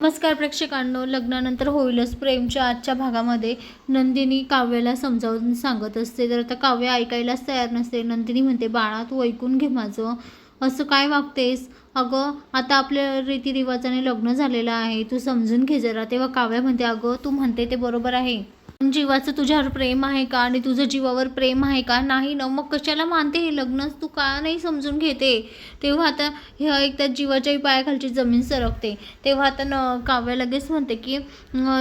नमस्कार प्रेक्षकांनो लग्नानंतर होईलच प्रेमच्या आजच्या भागामध्ये. नंदिनी काव्याला समजावून सांगत असते तर आता काव्य ऐकायलाच तयार नसते. नंदिनी म्हणते बाळा तू ऐकून घे माझं. असं काय वागतेस? अगं आता आपल्या रीतिरिवाजाने लग्न झालेलं आहे. तू समजून घे जरा. तेव्हा काव्य म्हणते अगं तू म्हणते ते बरोबर आहे. जीवाचं तुझ्यावर प्रेम आहे का आणि तुझं जीवावर प्रेम आहे का? नाही ना. मग कशाला मानते हे लग्नच तू का नाही समजून घेते? तेव्हा आता ह्या एकदा जीवाच्याही पायाखालची जमीन सरकते. तेव्हा आता न काव्य लगेच म्हणते की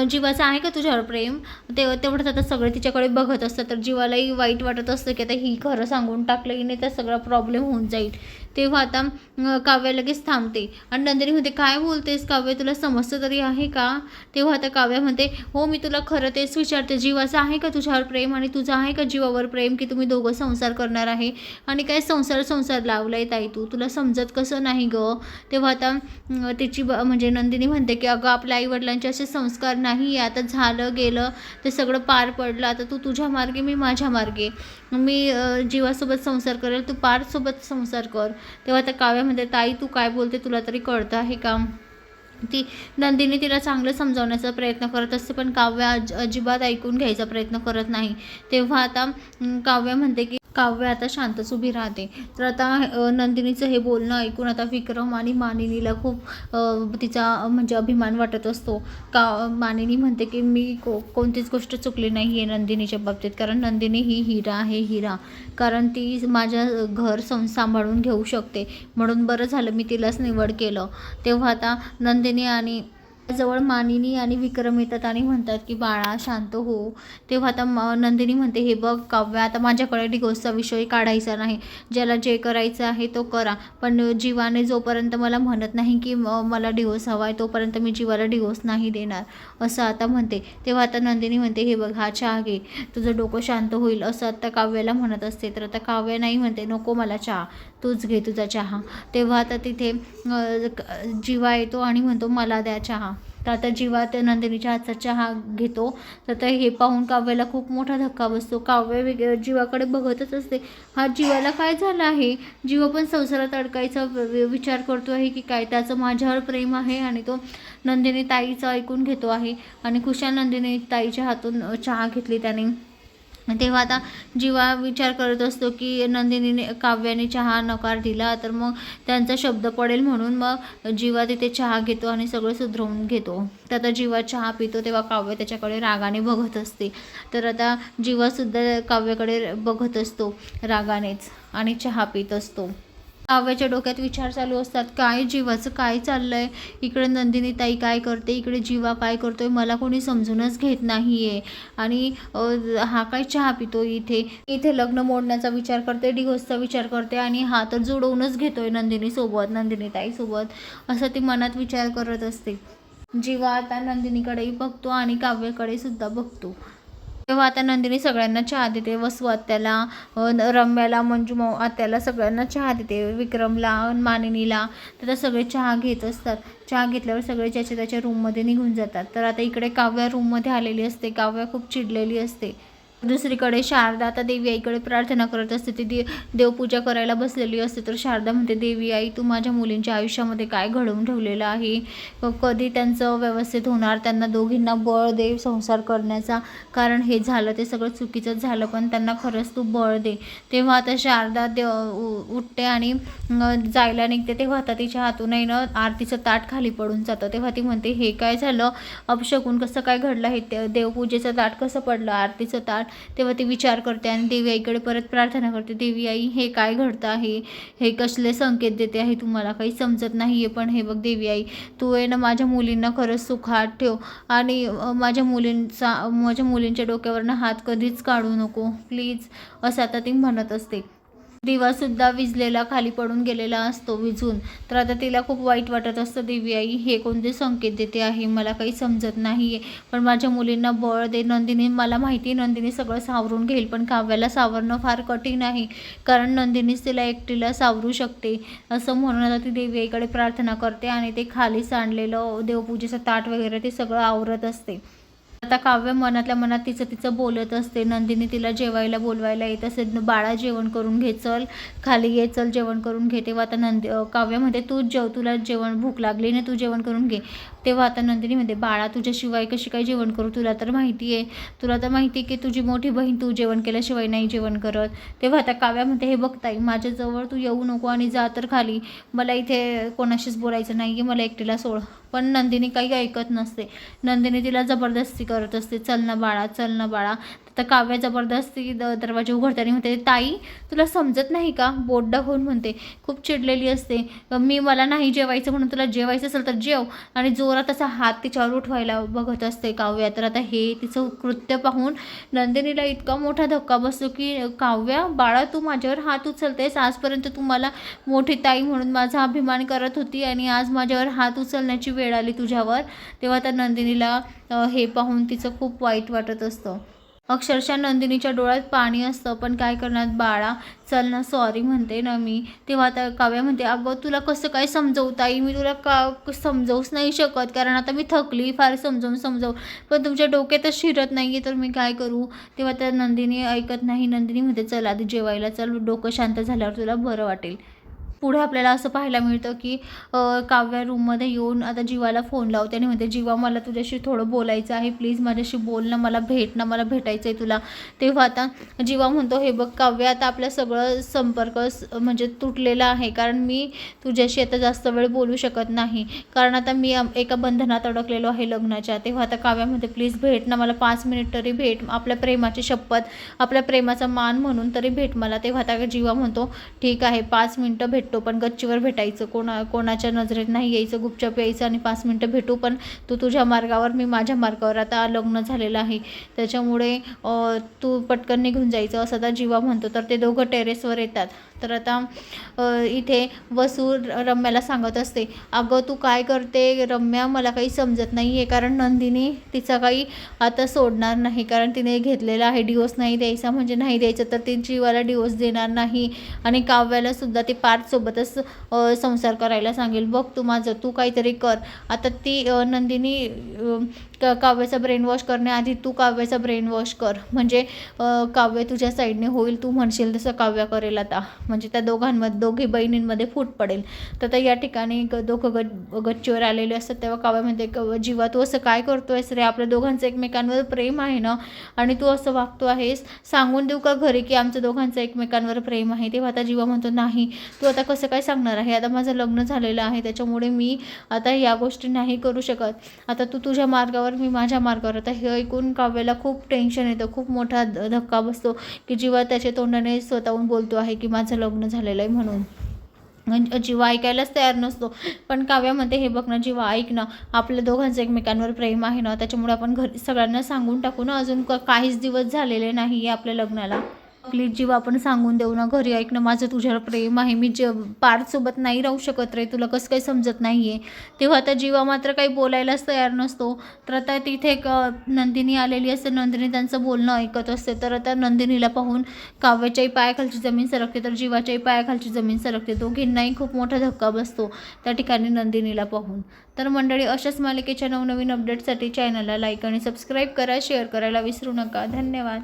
जीवाचं आहे का तुझ्यावर प्रेम? तेव्हा तेवढंच आता सगळे तिच्याकडे बघत असतात. तर जीवालाही वाईट वाटत असतं की आता ही खरं सांगून टाकलं. की नाही तर सगळा प्रॉब्लेम होऊन जाईल. तेव्हा आता काव्या काव्य लगेच थांबते. आणि नंदिनी म्हणते काय बोलतेस काव्य? तुला समजतं तरी आहे का? तेव्हा आता काव्य म्हणते हो मी तुला खरं तेच विचारते. जीवाचं आहे का तुझ्यावर प्रेम आणि तुझं आहे का जीवावर प्रेम की तुम्ही दोघं संसार करणार आहे? आणि काय संसार संसार लावलाय ताई तू? तुला समजत कसं नाही ग? तेव्हा आता तिची ब म्हणजे नंदिनी म्हणते की अगं आपल्या आईवडिलांचे असे संस्कार नाही. आहे आता झालं गेलं ते सगळं पार पडलं. आता तू तुझ्या मार्गे मी माझ्या मार्गे. मी जीवासोबत संसार करेल तू पारसोबत संसार कर. तेव्हा त्या काव्यामध्ये ताई तू काय बोलते? तुला तरी कळतं आहे का? ती नंदिनी तिला चांगलं समजावण्याचा प्रयत्न करत असते पण काव्य अज अजिबात ऐकून घ्यायचा प्रयत्न करत नाही. तेव्हा आता काव्य म्हणते की काव्य आता शांतच उभी राहते. तर आता नंदिनीचं हे बोलणं ऐकून आता विक्रम आणि मानिनीला खूप तिचा म्हणजे अभिमान वाटत असतो. का मानिनी म्हणते की मी को कोणतीच गोष्ट चुकली नाही आहे नंदिनीच्या बाबतीत कारण नंदिनी ही हिरा आहे हिरा. कारण ती माझ्या घर सं सांभाळून घेऊ शकते. म्हणून बरं झालं मी तिलाच निवड केलं. तेव्हा आता नंदिनी आणि जवळ मानिनी आणि विक्रम येतात आणि म्हणतात की बाळा शांत हो. तेव्हा आता नंदिनी म्हणते हे बघ काव्य आता माझ्याकडे डिगोसचा विषय काढायचा नाही. ज्याला जे करायचं आहे तो करा. पण जीवाने जोपर्यंत मला म्हणत नाही की मला डिवोर्स हवा आहे तोपर्यंत मी जीवाला डिवोर्स नाही देणार. असं आता म्हणते. तेव्हा आता नंदिनी म्हणते हे बघ हा चहा घे. तुझं डोकं शांत होईल. असं आता काव्याला म्हणत असते. तर आता काव्य नाही म्हणते नको मला चहा. तूच घे तुझा चहा. तेव्हा आता तिथे जीवा येतो आणि म्हणतो मला द्या चहा. तर आता जीवा त्या नंदिनीच्या हातचा चहा घेतो तर ते हे पाहून काव्याला खूप मोठा धक्का बसतो. काव्य वेग जीवाकडे बघतच असते. हा जीवाला काय झालं आहे? जीवा पण संसारात अडकायचा विचार करतो आहे की काय? त्याचं माझ्यावर प्रेम आहे आणि तो नंदिनी ताईचं ऐकून घेतो आहे. आणि खुशाल नंदिनी ताईच्या हातून चहा घेतली त्याने. तेव्हा आता जीवा विचार करत असतो की नंदिनीने काव्याने चहा नकार दिला तर मग त्यांचा शब्द पडेल म्हणून मग जीवा तिथे चहा घेतो आणि सगळं सुधरवून घेतो. तर आता जीवा चहा पितो तेव्हा काव्य त्याच्याकडे रागाने बघत असते. तर आता जीवासुद्धा काव्याकडे बघत असतो रागानेच आणि चहा पित असतो. काव्याच्या डोक्यात विचार चालू असतात काय जीवाचं काय चाललंय? इकडे नंदिनी ताई काय करते? इकडे जीवा काय करतोय मला कोणी समजूनच घेत नाही आहे आणि हा काय चहा पितो इथे? इथे लग्न मोडण्याचा विचार करते डिवोर्सचा विचार करते आणि हा तर जुडवूनच घेतोय नंदिनी सोबत नंदिनी असं ती मनात विचार करत असते. जीवा आता नंदिनीकडेही बघतो आणि काव्याकडे सुद्धा बघतो. तेव्हा आता नंदिनी सगळ्यांना चहा देते वसू आत्याला रम्याला मंजू आत्याला सगळ्यांना चहा देते विक्रमला मानिनीला. तर सगळे चहा घेत असतात. चहा घेतल्यावर सगळे ज्याच्या त्याच्या रूममध्ये निघून जातात. तर आता इकडे काव्या रूममध्ये आलेली असते. काव्या खूप चिडलेली असते. दुसरीकडे शारदा आता देवी आईकडे प्रार्थना करत असते. ती दे देवपूजा करायला बसलेली असते. तर शारदा म्हणते देवी आई तू माझ्या मुलींच्या आयुष्यामध्ये काय घडवून ठेवलेलं आहे? कधी त्यांचं व्यवस्थित होणार? त्यांना दोघींना बळ दे संसार करण्याचा. कारण हे झालं ते सगळं चुकीचंच झालं पण त्यांना खरंच तू बळ दे. तेव्हा आता शारदा देव उ- उठते आणि जायला निघते. तेव्हा आता तिच्या हातूनही ना आरतीचं ताट खाली पडून जातं. तेव्हा ती म्हणते हे काय झालं? अपशकून कसं काय घडलं? हे ते देवपूजेचं ताट कसं पडलं? आरतीचं ताट तेव्हा ती विचार करते आणि देवी आईकडे परत प्रार्थना करते देवी आई हे काय घडतं आहे? हे कसले संकेत देते आहे? तुम्हाला काही समजत नाही आहे पण हे बघ देवी आई तू आहे ना माझ्या मुलींना खरंच सुखात ठेव आणि माझ्या मुलींचा माझ्या मुलींच्या डोक्यावरनं हात कधीच काढू नको. प्लीज असं आता ती म्हणत असते. दिवासुद्धा विजलेला खाली पडून गेलेला असतो विजून. तर आता तिला खूप वाईट वाटत असतं देवी आई हे कोणते संकेत देते आहे? मला काही समजत नाही आहे पण माझ्या मुलींना बळ दे नंदिनी मला माहिती नंदिनी सगळं सावरून घेईल पण काव्याला सावरणं फार कठीण आहे. कारण नंदिनीच तिला एकटीला सावरू शकते. असं म्हणून आता ती देवी आईकडे प्रार्थना करते आणि ते खाली सांडलेलं देवपूजेचं ताट वगैरे ते सगळं आवरत असते. आता काव्य मनातल्या मनात तिचं तिचं बोलत असते. नंदिनी तिला जेवायला बोलवायला येत असे. बाळा जेवण करून घे चल. खाली ये चल जेवण करून घे. तेव्हा आता नंदी काव्य म्हणते तू जेव तुला जेवण भूक लागली ना तू जेवण करून घे. तेव्हा आता नंदिनी म्हणते बाळा तुझ्याशिवाय कशी काय जेवण करू? तुला तर माहिती आहे. तुला तर माहिती आहे की तुझी मोठी बहीण तू जेवण केल्याशिवाय नाही जेवण करत. तेव्हा आता काव्या म्हणते हे बघताई माझ्याजवळ तू येऊ नको आणि जा तर खाली. मला इथे कोणाशीच बोलायचं नाही आहे मला एकटीला सोड. पण नंदिनी काही ऐकत नसते. नंदिनी तिला जबरदस्ती करत असते चल ना बाळा चल ना बाळा. तर काव्या जबरदस्ती द दरवाजे उघडताना म्हणते ताई तुला समजत नाही का? बोट होऊन म्हणते खूप चिडलेली असते. मी मला नाही जेवायचं म्हणून तुला जेवायचं असेल तर जेव. आणि जोरात असा हात तिच्यावर उठवायला बघत असते काव्या. तर आता हे तिचं कृत्य पाहून नंदिनीला इतका मोठा धक्का बसतो की काव्या बाळा तू माझ्यावर हात उचलतेस. आजपर्यंत तू मला मोठी ताई म्हणून माझा अभिमान करत होती आणि आज माझ्यावर हात उचलण्याची वेळ आली तुझ्यावर. तेव्हा त्या नंदिनीला हे पाहून तिचं खूप वाईट वाटत असतं. अक्षरशः नंदिनीच्या डोळ्यात पाणी असतं पण काय करणार? बाळा चल ना सॉरी म्हणते ना मी. तेव्हा आता काव्या म्हणते अगं तुला कसं काय समजवता येईल मी तुला का समजवूच नाही शकत कारण आता मी थकली फार समजवून समजावून पण तुमच्या डोक्यातच शिरत नाही आहे तर मी काय करू? तेव्हा त्या नंदिनी ऐकत नाही. नंदिनी म्हणते चल आधी जेवायला चल. डोकं शांत झाल्यावर तुला बरं वाटेल. पुढे आपल्याला असं पाहायला मिळतं की काव्या रूममध्ये येऊन आता जीवाला फोन लावते आणि म्हणते जीवा मला तुझ्याशी थोडं बोलायचं आहे. प्लीज माझ्याशी बोल ना मला भेट ना मला भेटायचं आहे तुला. तेव्हा आता जीवा म्हणतो हे बघ काव्य आता आपलं सगळं संपर्क स- म्हणजे तुटलेला आहे. कारण मी तुझ्याशी आता जास्त वेळ बोलू शकत नाही. कारण आता मी एका बंधनात अडकलेलो आहे लग्नाच्या. तेव्हा आता काव्यामध्ये प्लीज भेट ना मला पाच मिनिट तरी भेट. आपल्या प्रेमाची शपथ आपल्या प्रेमाचा मान म्हणून तरी भेट मला. तेव्हा आता जीवा म्हणतो ठीक आहे पाच मिनटं भेट भेटतो पण गच्चीवर भेटायचं कोणा कोणाच्या नजरेत नाही यायचं गुपचाप यायचं आणि पाच मिनटं भेटू पण तू तुझ्या मार्गावर मी माझ्या मार्गावर आता लग्न झालेलं आहे. त्याच्यामुळे तू पटकन निघून जायचं असं आता जीवा म्हणतो तर ते दोघं टेरेसवर येतात. तर आता इथे वसू रम्याला सांगत असते अगं तू काय करते? रम्या मला काही समजत नाही आहे कारण नंदिनी तिचा काही आता सोडणार नाही कारण तिने घेतलेला आहे डिवोर्स नाही द्यायचा म्हणजे नाही द्यायचं तर ती जीवाला डिवोर्स देणार नाही आणि काव्यालासुद्धा ती पार्थसोबतच संसार करायला सांगेल बघ तू माझं तू काहीतरी कर. आता ती नंदिनी क- काव्याचा ब्रेनवॉश करण्याआधी तू काव्याचा ब्रेनवॉश कर. म्हणजे काव्य तुझ्या साईडने होईल तू म्हणशील तसं काव्य करेल आता. म्हणजे त्या दोघांमध्ये दोघी बहिणींमध्ये फूट पडेल. तर आता या ठिकाणी ग- दोघं गच् गच्चीवर आलेले असतात. तेव्हा काव्यामध्ये "क- जीवा तू असं काय करतो आहेस रे? आपल्या दोघांचं एकमेकांवर प्रेम आहे ना? आणि तू असं वागतो आहेस? सांगून देऊ का घरी की आमचं दोघांचं एकमेकांवर प्रेम आहे? तेव्हा आता जीवा म्हणतो नाही. तू आता कसं काय सांगणार आहे? आता माझं लग्न झालेलं आहे. त्याच्यामुळे मी आता या गोष्टी नाही करू शकत. आता तू तुझ्या मार्गावर मी माझ्या मार्गावर आता हे ऐकून काव्याला खूप टेन्शन येतं खूप मोठा धक्का बसतो की जीवा त्याच्या तोंडाने स्वतःहून बोलतो आहे की माझं लग्न झालेलं आहे म्हणून. जीवा ऐकायलाच तयार नसतो. पण काव्यामध्ये हे बघ ना जीवा ऐक ना आपल्या दोघांचं एकमेकांवर प्रेम आहे ना त्याच्यामुळे आपण घरी सगळ्यांना सांगून टाकू ना अजून क- काहीच दिवस झालेले नाही आहे आपल्या लग्नाला. प्लीज जीव आपण सांगून देऊ ना घरी ऐकणं माझं तुझ्यावर प्रेम आहे मी जे पार्थसोबत नाही राहू शकत रे तुला कसं काही समजत नाही आहे तेव्हा आता जीवा मात्र काही बोलायलाच तयार नसतो. तर आता तिथे एक नंदिनी आलेली असते नंदिनी त्यांचं बोलणं ऐकत असते. तर आता नंदिनीला पाहून काव्याच्याही पायाखालची जमीन सरकते तर जीवाच्याही पायाखालची जमीन सरकते. दोघींनाही खूप मोठा धक्का बसतो त्या ठिकाणी नंदिनीला पाहून. तर मंडळी अशाच मालिकेच्या नवनवीन अपडेटसाठी चॅनलला लाईक आणि सबस्क्राईब करा शेअर करायला विसरू नका. धन्यवाद.